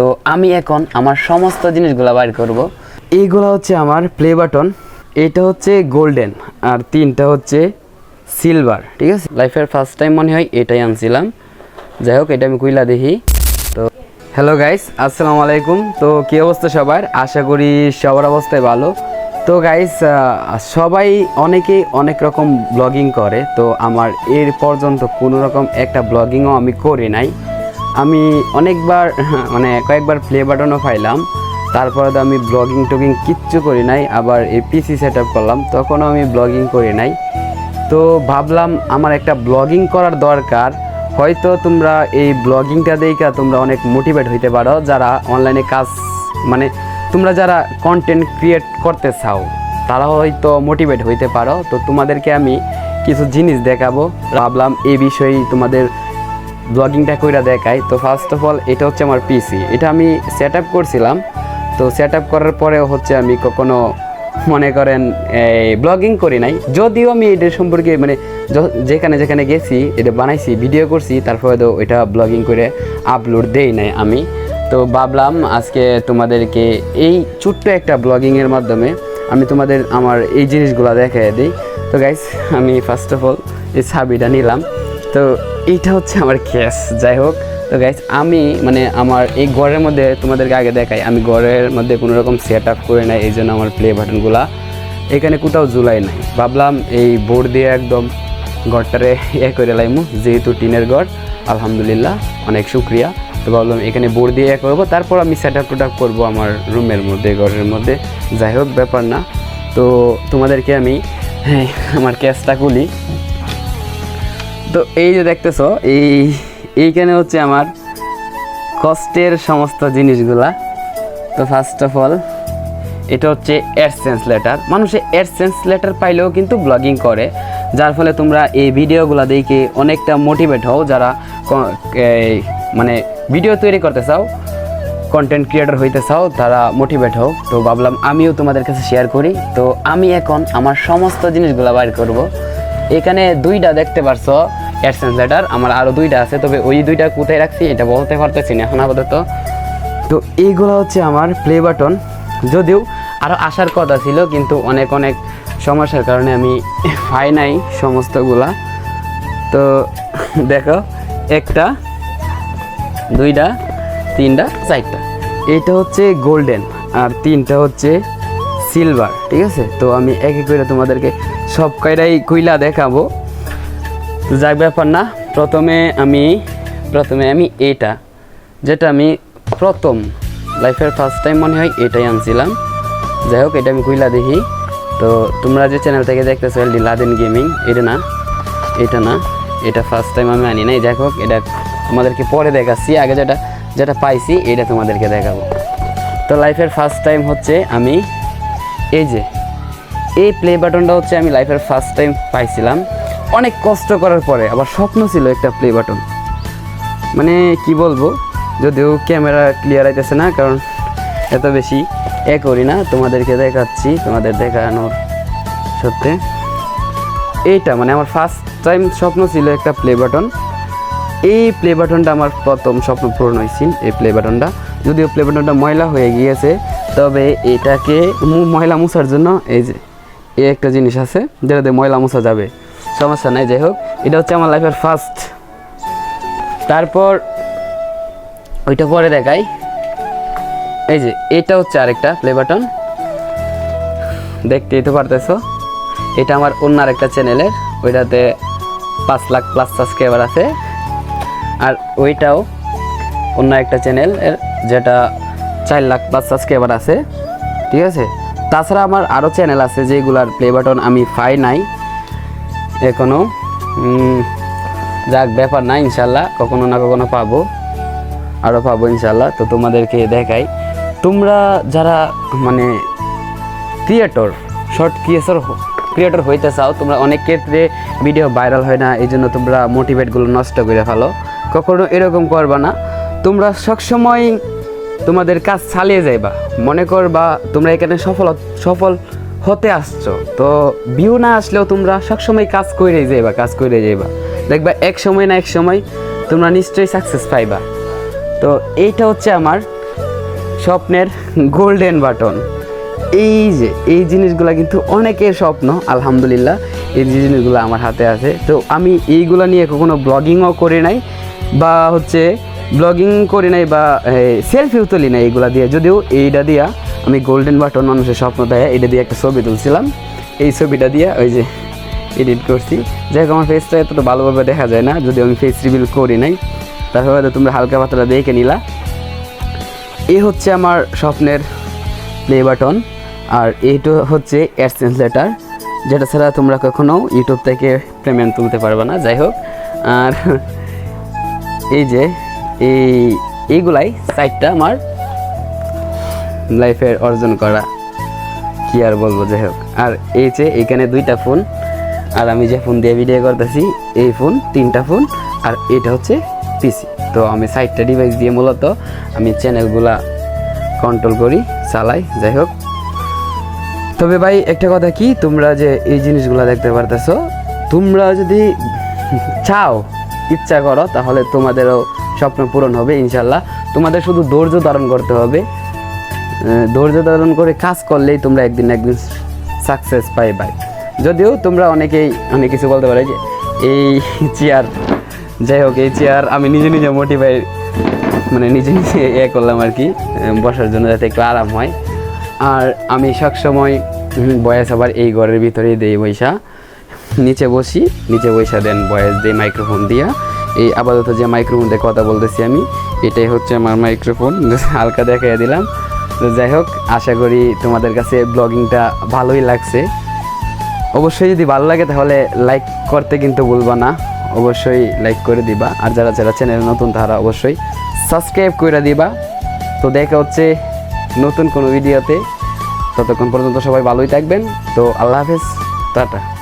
তো আমি এখন আমার সমস্ত জিনিসগুলো বাইর করব। এইগুলো হচ্ছে আমার প্লে বাটন এটা হচ্ছে গোল্ডেন আর তিনটা হচ্ছে সিলভার ঠিক আছে? লাইফের ফার্স্ট টাইম মনে হয় এটাই আনছিলাম। যাই হোক, এটা আমি কুইলা দেখি। তো হ্যালো গাইস আসসালামু আলাইকুম। তো, কী অবস্থা সবার? আশা করি সবার অবস্থায় ভালো। তো গাইস সবাই অনেকেই অনেক রকম ব্লগিং করে। তো আমার এর পর্যন্ত কোনো রকম একটা ব্লগিংও আমি করি নাই। আমি অনেকবার মানে কয়েকবার প্লে বাটনও পাইলাম। তারপরে তো আমি ব্লগিং টগিং কিচ্ছু করি নাই, আবার এই পিসি সেট আপ করলাম, তখনও আমি ব্লগিং করি নাই। তো ভাবলাম আমার একটা ব্লগিং করার দরকার। হয়তো তোমরা এই ব্লগিংটা দেখা তোমরা অনেক মোটিভেট হইতে পারো, যারা অনলাইনে কাজ মানে তোমরা যারা কন্টেন্ট ক্রিয়েট করতে চাও, তারা হয়তো মোটিভেট হইতে পারো। তো তোমাদেরকে আমি কিছু জিনিস দেখাবো। ভাবলাম এই বিষয়ে তোমাদের ব্লগিংটা কইরা দেখাই। তো ফার্স্ট অফ অল এটা হচ্ছে আমার পিসি এটা আমি সেট আপ করছিলাম। তো সেট আপ করার পরেও হচ্ছে আমি কখনো মনে করেন ব্লগিং করি নাই। যদিও আমি এটা সম্পর্কে মানে যেখানে যেখানে গেছি, এটা বানাইছি ভিডিও করছি, তারপরে তো এটা ব্লগিং করে আপলোড দেই নাই আমি। তো ভাবলাম আজকে তোমাদেরকে এই ছোট্ট একটা ব্লগিংয়ের মাধ্যমে আমি তোমাদের আমার এই জিনিসগুলো দেখাই দিই। তো গাইস আমি ফার্স্ট অফ অল এই ছাবিটা নিলাম। তো এইটা হচ্ছে আমার ক্যাশ যাই হোক। তো গাইস আমি মানে আমার এই ঘরের মধ্যে তোমাদেরকে আগে দেখাই, আমি ঘরের মধ্যে কোনো রকম সেট আপ করে নাই, এই জন্য আমার প্লে বাটনগুলা এখানে কোথাও জুলাই নাই। ভাবলাম এই বোর্ড দিয়ে একদম ঘরটারে এ করে লাইমু, যেহেতু টিনের ঘর, আলহামদুলিল্লাহ, অনেক শুক্রিয়া। তো ভাবলাম এখানে বোর্ড দিয়ে এ করব, তারপর আমি সেট আপ টোট করব আমার রুমের মধ্যে, ঘরের মধ্যে। যাই হোক, ব্যাপার না। তো তোমাদেরকে আমি হ্যাঁ আমার ক্যাশটা খুলি। তো এই যে দেখতেছো, এই, এইখানে হচ্ছে আমার কষ্টের সমস্ত জিনিসগুলা। তো ফার্স্ট অফ অল এটা হচ্ছে অ্যাডসেন্স লেটার মানুষে অ্যাডসেন্স লেটার পাইলেও কিন্তু ব্লগিং করে, যার ফলে তোমরা এই ভিডিওগুলো দেখে অনেকটা মোটিভেট হও, যারা মানে ভিডিও তৈরি করতে চাও কন্টেন্ট ক্রিয়েটর হইতে চাও, তারা মোটিভেট হোক তো ভাবলাম আমিও তোমাদের কাছে শেয়ার করি। তো আমি এখন আমার সমস্ত জিনিসগুলো বাইর করব। এখানে দুইটা দেখতে পারছ অ্যাডসেন্স লেটার আমার আরও দুইটা আছে, তবে ওই দুইটা কোথায় রাখছি এটা বলতে পারতেছি না এখন আপাতত। তো এইগুলো হচ্ছে আমার প্লে বাটন যদিও আরও আসার কথা ছিল, কিন্তু অনেক অনেক সমস্যার কারণে আমি পাই নাই সমস্তগুলা। তো দেখো, একটা, দুইটা, তিনটা, চারটা। এটা হচ্ছে গোল্ডেন আর তিনটা হচ্ছে সিলভার ঠিক আছে? তো আমি এক এক করে তোমাদেরকে সব কয়টাই কইলা দেখাবো। যাক, ব্যাপার না। প্রথমে আমি প্রথমে আমি এটা, যেটা আমি প্রথম লাইফের ফার্স্ট টাইম মনে হয় এটাই আনছিলাম। যাই হোক, এটা আমি কইলা দেখি। তো তোমরা যে চ্যানেল থেকে দেখতেছো এলডি লাদেন গেমিং এটা না এটা না, এটা ফার্স্ট টাইম আমি আনি নাই। যাই হোক, এটা তোমাদেরকে পরে দেখাচ্ছি। আগে যেটা যেটা পাইছি, এটা তোমাদেরকে দেখাবো। তো লাইফের ফার্স্ট টাইম হচ্ছে আমি এই যে, এই প্লে বাটনটা হচ্ছে আমি লাইফের ফার্স্ট টাইম পাইছিলাম। অনেক কষ্ট করার পরে, আবার স্বপ্ন ছিল একটা প্লে বাটন মানে কি বলব, যদিও ক্যামেরা ক্লিয়ার আইতেছে না, কারণ এত বেশি এ করি না, তোমাদেরকে দেখাচ্ছি, তোমাদের দেখানোর সত্যি এইটা মানে আমার ফার্স্ট টাইম স্বপ্ন ছিল একটা প্লে বাটন এই প্লে বাটনটা আমার প্রথম স্বপ্ন পূরণ হয়েছিল এই প্লে বাটনটা যদিও প্লে বাটনটা ময়লা হয়ে গিয়েছে তবে এটাকে ময়লা মুছার জন্য এই যে, এই একটা জিনিস আছে যেটাতে ময়লা মুছা যাবে। সমস্যা নাই, যাই হোক, এটা হচ্ছে আমার লাইফের ফার্স্ট তারপর, ওইটা পরে দেখাই। এই যে, এটা হচ্ছে আরেকটা প্লে বাটন দেখতেই তো পারতেছো। এটা আমার অন্য আরেকটা চ্যানেলের ওইটাতে পাঁচ লাখ প্লাস সাবস্ক্রাইবার আছে। আর ওইটাও অন্য একটা চ্যানেল যেটা চার লাখ প্লাস সাবস্ক্রাইবার আছে, ঠিক আছে? তাছাড়া আমার আরও চ্যানেল আছে যেগুলার প্লে বাটন আমি পাই নাই এখনও যাক, ব্যাপার না, ইনশাল্লাহ, কখনো না কখনো পাবো আরও পাবো ইনশাল্লাহ, তো তোমাদেরকে দেখাই। তোমরা যারা মানে ক্রিয়েটর শর্ট ক্রিয়েটর ক্রিয়েটর হইতে চাও, তোমরা অনেক ক্ষেত্রে ভিডিও ভাইরাল হয় না, এই জন্য তোমরা মোটিভেটগুলো নষ্ট করে ফেলো। কখনো এরকম করবা না। তোমরা সবসময় তোমাদের কাজ চালিয়ে যাইবা। মনে করবা তোমরা এখানে সফল সফল হতে আসছো। তো ভিউ না আসলেও তোমরা সবসময় কাজ করেই যাইবা, কাজ করে যাইবা। দেখবা এক সময় না এক সময় তোমরা নিশ্চয়ই সাকসেস পাইবা। তো এইটা হচ্ছে আমার স্বপ্নের গোল্ডেন বাটন এই যে, এই জিনিসগুলো কিন্তু অনেকের স্বপ্ন, আলহামদুলিল্লাহ। এই যে জিনিসগুলো আমার হাতে আছে। তো আমি এইগুলো নিয়ে কখনো ব্লগিংও করি নাই, বা হচ্ছে ব্লগিং করি নাই বা সেলফিও তুলি নাই এইগুলা দিয়ে। যদিও এইটা দিয়া আমি গোল্ডেন বাটন মানুষের স্বপ্ন দেয় এটা দিয়ে একটা ছবি তুলছিলাম। এই ছবিটা দিয়ে ওই যে এডিট করছি। যাই হোক, আমার ফেসটা এতটা ভালোভাবে দেখা যায় না যদি আমি ফেস রিভিল করি নাই। তারপরে হয়তো তোমরা হালকা পাতলা দেখে নিলা। এই হচ্ছে আমার স্বপ্নের প্লে বাটন আর এইটা হচ্ছে অ্যাডসেন্স লেটার যেটা ছাড়া তোমরা কখনো ইউটিউব থেকে পেমেন্ট তুলতে পারবে না। যাই হোক, আর এই যে এই, এইগুলাই সাইটটা আমার লাইফের অর্জন করা। কি আর বলব, যাই হোক। আর এই যে এখানে দুইটা ফোন আর আমি যে ফোন দিয়ে ভিডিও করতেছি, এই ফোন তিনটা ফোন আর এটা হচ্ছে পিসি তো আমি সাইটটা ডিভাইস দিয়ে মূলত আমি চ্যানেলগুলা কন্ট্রোল করি, চালাই, যাই হোক। তবে ভাই, একটা কথা কি, তোমরা যে এই জিনিসগুলো দেখতে পারতেছো, তোমরা যদি চাও, ইচ্ছা করো, তাহলে তোমাদেরও স্বপ্ন পূরণ হবে ইনশাল্লাহ তোমাদের শুধু ধৈর্য ধারণ করতে হবে। ধৈর্য ধারণ করে কাজ করলেই তোমরা একদিন একদিন সাকসেস পাই ভাই যদিও তোমরা অনেকেই অনেক কিছু বলতে পারে যে এই চেয়ার যাই হোক, এই চেয়ার আমি নিজে নিজে মোটিভাই মানে নিজে নিজে ইয়ে করলাম আর কি বসার জন্য যাতে একটু আরাম হয়। আর আমি সবসময় বয়স আবার এই ঘরের ভিতরেই দেই বৈশা। নিচে বসি, নিচে বৈশা দেন বয়স দিই মাইক্রোফোন দিয়া। এই আপাতত যে মাইক্রোফোন দিয়ে কথা বলতেছি আমি, এটাই হচ্ছে আমার মাইক্রোফোন হালকা দেখাই দিলাম। তো যাই হোক, আশা করি তোমাদের কাছে ব্লগিংটা ভালোই লাগছে। অবশ্যই যদি ভালো লাগে তাহলে লাইক করতে কিন্তু ভুলবা না। অবশ্যই লাইক করে দিবা। আর যারা যারা চ্যানেল নতুন, তারা অবশ্যই সাবস্ক্রাইব করে দিবা। তো দেখা হচ্ছে নতুন কোনো ভিডিওতে ততক্ষণ পর্যন্ত সবাই ভালোই থাকবেন। তো আল্লাহ হাফেজ। টাটা।